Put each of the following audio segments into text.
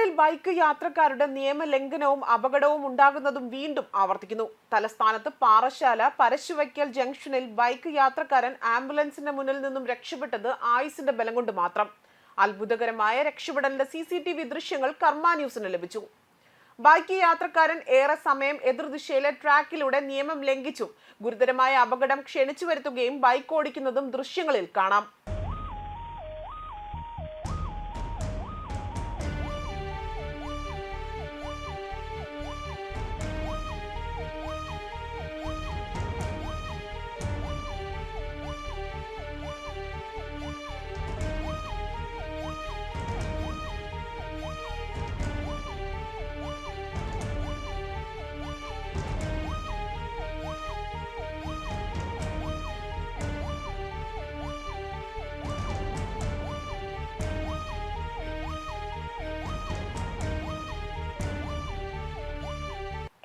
റോഡിൽ ബൈക്ക് യാത്രക്കാരുടെ നിയമലംഘനവും അപകടവും ഉണ്ടാകുന്നതും വീണ്ടും ആവർത്തിക്കുന്നു. തലസ്ഥാനത്ത് പാറശാല പരശുവയ്ക്കൽ ജംഗ്ഷനിൽ ബൈക്ക് യാത്രക്കാരൻ ആംബുലൻസിന്റെ മുന്നിൽ നിന്നും രക്ഷപ്പെട്ടത് ആയുസിന്റെ ബലം കൊണ്ട് മാത്രം. അത്ഭുതകരമായ രക്ഷപ്പെടലിന്റെ സി സി ടി വി ദൃശ്യങ്ങൾ കർമ്മ ന്യൂസിന് ലഭിച്ചു. ബൈക്ക് യാത്രക്കാരൻ ഏറെ സമയം എതിർദിശയിലെ ട്രാക്കിലൂടെ നിയമം ലംഘിച്ചു. ഗുരുതരമായ അപകടം ക്ഷണിച്ചു വരുത്തുകയും ബൈക്ക് ഓടിക്കുന്നതും ദൃശ്യങ്ങളിൽ കാണാം.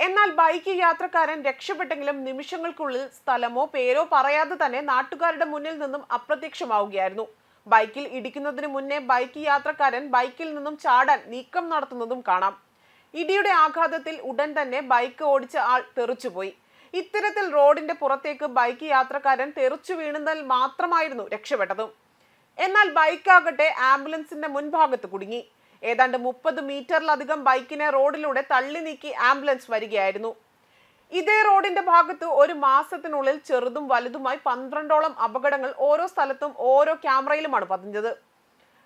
എന്നാൽ ബൈക്ക് യാത്രക്കാരൻ രക്ഷപ്പെട്ടെങ്കിലും നിമിഷങ്ങൾക്കുള്ളിൽ സ്ഥലമോ പേരോ പറയാതെ തന്നെ നാട്ടുകാരുടെ മുന്നിൽ നിന്നും അപ്രത്യക്ഷമാവുകയായിരുന്നു. ബൈക്കിൽ ഇടിക്കുന്നതിന് മുന്നേ ബൈക്ക് യാത്രക്കാരൻ ബൈക്കിൽ നിന്നും ചാടാൻ നീക്കം നടത്തുന്നതും കാണാം. ഇടിയുടെ ആഘാതത്തിൽ ഉടൻ തന്നെ ബൈക്ക് ഓടിച്ച ആൾ തെറിച്ചുപോയി. ഇത്തരത്തിൽ റോഡിന്റെ പുറത്തേക്ക് ബൈക്ക് യാത്രക്കാരൻ തെറിച്ചു വീണതിൽ മാത്രമായിരുന്നു രക്ഷപ്പെട്ടതും. എന്നാൽ ബൈക്കാകട്ടെ ആംബുലൻസിന്റെ മുൻഭാഗത്ത് കുടുങ്ങി. ഏതാണ്ട് മുപ്പത് മീറ്ററിലധികം ബൈക്കിനെ റോഡിലൂടെ തള്ളി നീക്കി ആംബുലൻസ് വരികയായിരുന്നു. ഇതേ റോഡിന്റെ ഭാഗത്ത് ഒരു മാസത്തിനുള്ളിൽ ചെറുതും വലുതുമായി പന്ത്രണ്ടോളം അപകടങ്ങൾ ഓരോ സ്ഥലത്തും ഓരോ ക്യാമറയിലുമാണ് പതിഞ്ഞത്.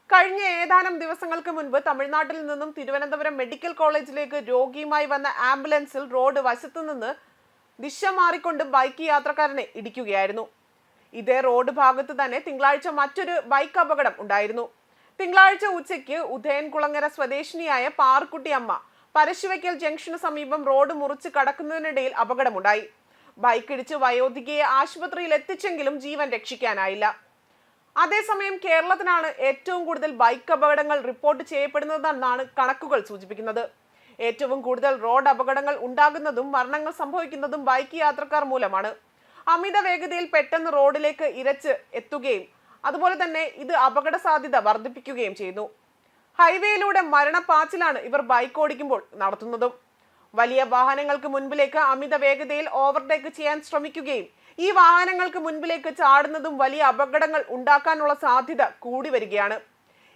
കഴിഞ്ഞ ഏതാനും ദിവസങ്ങൾക്ക് മുൻപ് തമിഴ്നാട്ടിൽ നിന്നും തിരുവനന്തപുരം മെഡിക്കൽ കോളേജിലേക്ക് രോഗിയുമായി വന്ന ആംബുലൻസിൽ റോഡ് വശത്തു നിന്ന് ദിശ മാറിക്കൊണ്ട് ബൈക്ക് യാത്രക്കാരനെ ഇടിക്കുകയായിരുന്നു. ഇതേ റോഡ് ഭാഗത്ത് തന്നെ തിങ്കളാഴ്ച മറ്റൊരു ബൈക്ക് അപകടം ഉണ്ടായിരുന്നു. തിങ്കളാഴ്ച ഉച്ചയ്ക്ക് ഉദയൻകുളങ്ങര സ്വദേശിനിയായ പാർക്കുട്ടി അമ്മ പരശുവയ്ക്കൽ ജംഗ്ഷന് സമീപം റോഡ് മുറിച്ച് കടക്കുന്നതിനിടയിൽ അപകടമുണ്ടായി. ബൈക്ക് ഇടിച്ച് വയോധികയെ ആശുപത്രിയിൽ എത്തിച്ചെങ്കിലും ജീവൻ രക്ഷിക്കാനായില്ല. അതേസമയം കേരളത്തിനാണ് ഏറ്റവും കൂടുതൽ ബൈക്ക് അപകടങ്ങൾ റിപ്പോർട്ട് ചെയ്യപ്പെടുന്നതെന്നാണ് കണക്കുകൾ സൂചിപ്പിക്കുന്നത്. ഏറ്റവും കൂടുതൽ റോഡ് അപകടങ്ങൾ ഉണ്ടാകുന്നതും മരണങ്ങൾ സംഭവിക്കുന്നതും ബൈക്ക് യാത്രക്കാർ മൂലമാണ്. അമിത വേഗതയിൽ പെട്ടെന്ന് റോഡിലേക്ക് ഇരച്ച് എത്തുകയും അതുപോലെ തന്നെ ഇത് അപകട സാധ്യത വർദ്ധിപ്പിക്കുകയും ചെയ്യുന്നു ഹൈവേയിലൂടെ മരണപ്പാച്ചിലാണ് ഇവർ ബൈക്ക് ഓടിക്കുമ്പോൾ നടത്തുന്നതും. വലിയ വാഹനങ്ങൾക്ക് മുൻപിലേക്ക് അമിത വേഗതയിൽ ഓവർടേക്ക് ചെയ്യാൻ ശ്രമിക്കുകയും ഈ വാഹനങ്ങൾക്ക് മുൻപിലേക്ക് ചാടുന്നതും വലിയ അപകടങ്ങൾ ഉണ്ടാക്കാനുള്ള സാധ്യത കൂടി വരികയാണ്.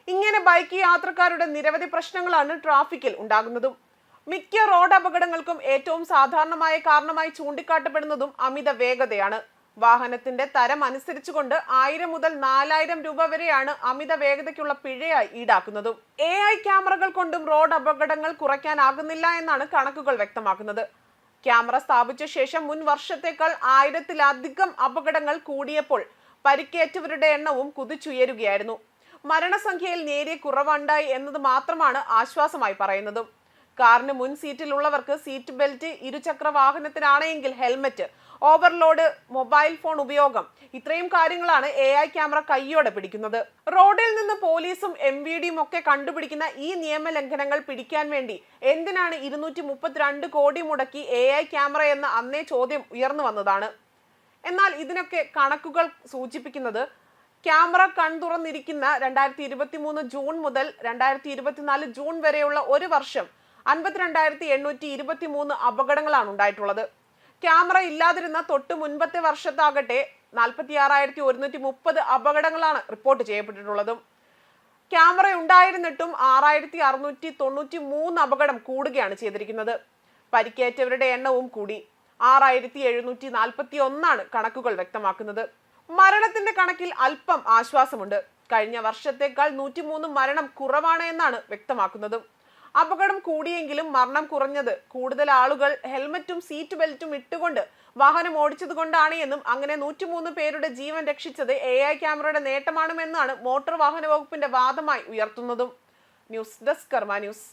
ഇങ്ങനെ ബൈക്ക് യാത്രക്കാരുടെ നിരവധി പ്രശ്നങ്ങളാണ് ട്രാഫിക്കിൽ ഉണ്ടാകുന്നതും. മിക്ക റോഡ് അപകടങ്ങൾക്കും ഏറ്റവും സാധാരണമായ കാരണമായി ചൂണ്ടിക്കാട്ടപ്പെടുന്നതും അമിത വേഗതയാണ്. വാഹനത്തിന്റെ തരം അനുസരിച്ചുകൊണ്ട് ആയിരം മുതൽ നാലായിരം രൂപ വരെയാണ് അമിത വേഗതയ്ക്കുള്ള പിഴയായി ഈടാക്കുന്നതും. എ ഐ ക്യാമറകൾ കൊണ്ടും റോഡ് അപകടങ്ങൾ കുറയ്ക്കാനാകുന്നില്ല എന്നാണ് കണക്കുകൾ വ്യക്തമാക്കുന്നത്. ക്യാമറ സ്ഥാപിച്ച ശേഷം മുൻ വർഷത്തേക്കാൾ ആയിരത്തിലധികം അപകടങ്ങൾ കൂടിയപ്പോൾ പരിക്കേറ്റവരുടെ എണ്ണവും കുതിച്ചുയരുകയായിരുന്നു. മരണസംഖ്യയിൽ നേരിയ കുറവുണ്ടായി എന്നത് മാത്രമാണ് ആശ്വാസമായി പറയുന്നത്. കാറിന് മുൻ സീറ്റിലുള്ളവർക്ക് സീറ്റ് ബെൽറ്റ് ഇരുചക്ര വാഹനത്തിനാണെങ്കിൽ ഹെൽമറ്റ് ഓവർലോഡ് മൊബൈൽ ഫോൺ ഉപയോഗം. ഇത്രയും കാര്യങ്ങളാണ് എ ഐ ക്യാമറ കൈയോടെ പിടിക്കുന്നത്. റോഡിൽ നിന്ന് പോലീസും എം വി ഡിയും ഒക്കെ കണ്ടുപിടിക്കുന്ന ഈ നിയമലംഘനങ്ങൾ പിടിക്കാൻ വേണ്ടി എന്തിനാണ് ഇരുന്നൂറ്റി മുപ്പത്തിരണ്ട് കോടി മുടക്കി എ ഐ ക്യാമറ എന്ന അന്നേ ചോദ്യം ഉയർന്നു വന്നതാണ്. എന്നാൽ ഇതിനൊക്കെ കണക്കുകൾ സൂചിപ്പിക്കുന്നത് ക്യാമറ കൺ തുറന്നിരിക്കുന്ന രണ്ടായിരത്തി ഇരുപത്തി മൂന്ന് ജൂൺ മുതൽ രണ്ടായിരത്തി ഇരുപത്തിനാല് ജൂൺ വരെയുള്ള ഒരു വർഷം അൻപത്തിരണ്ടായിരത്തി എണ്ണൂറ്റി ഇരുപത്തി മൂന്ന് അപകടങ്ങളാണ് ഉണ്ടായിട്ടുള്ളത്. ക്യാമറ ഇല്ലാതിരുന്ന തൊട്ട് മുൻപത്തെ വർഷത്താകട്ടെ നാൽപ്പത്തി ആറായിരത്തി ഒരുന്നൂറ്റി മുപ്പത് അപകടങ്ങളാണ് റിപ്പോർട്ട് ചെയ്യപ്പെട്ടിട്ടുള്ളതും. ക്യാമറ ഉണ്ടായിരുന്നിട്ടും ആറായിരത്തി അറുന്നൂറ്റി തൊണ്ണൂറ്റി മൂന്ന് അപകടം കൂടുകയാണ് ചെയ്തിരിക്കുന്നത്. പരിക്കേറ്റവരുടെ എണ്ണവും കൂടി ആറായിരത്തി എഴുന്നൂറ്റി നാൽപ്പത്തി ഒന്നാണ് കണക്കുകൾ വ്യക്തമാക്കുന്നത്. മരണത്തിന്റെ കണക്കിൽ അല്പം ആശ്വാസമുണ്ട്. കഴിഞ്ഞ വർഷത്തേക്കാൾ നൂറ്റിമൂന്ന് മരണം കുറവാണ് എന്നാണ് വ്യക്തമാക്കുന്നതും. അപകടം കൂടിയെങ്കിലും മരണം കുറഞ്ഞത്. കൂടുതൽ ആളുകൾ ഹെൽമറ്റും സീറ്റ് ബെൽറ്റും ഇട്ടുകൊണ്ട് വാഹനം ഓടിച്ചത് കൊണ്ടാണ് എന്നും അങ്ങനെ നൂറ്റിമൂന്ന് പേരുടെ ജീവൻ രക്ഷിച്ചത് എ ഐ ക്യാമറയുടെ നേട്ടമാണെന്നാണ് മോട്ടോർ വാഹന വകുപ്പിന്റെ വാദമായി ഉയർത്തുന്നതും. News desk Karma news.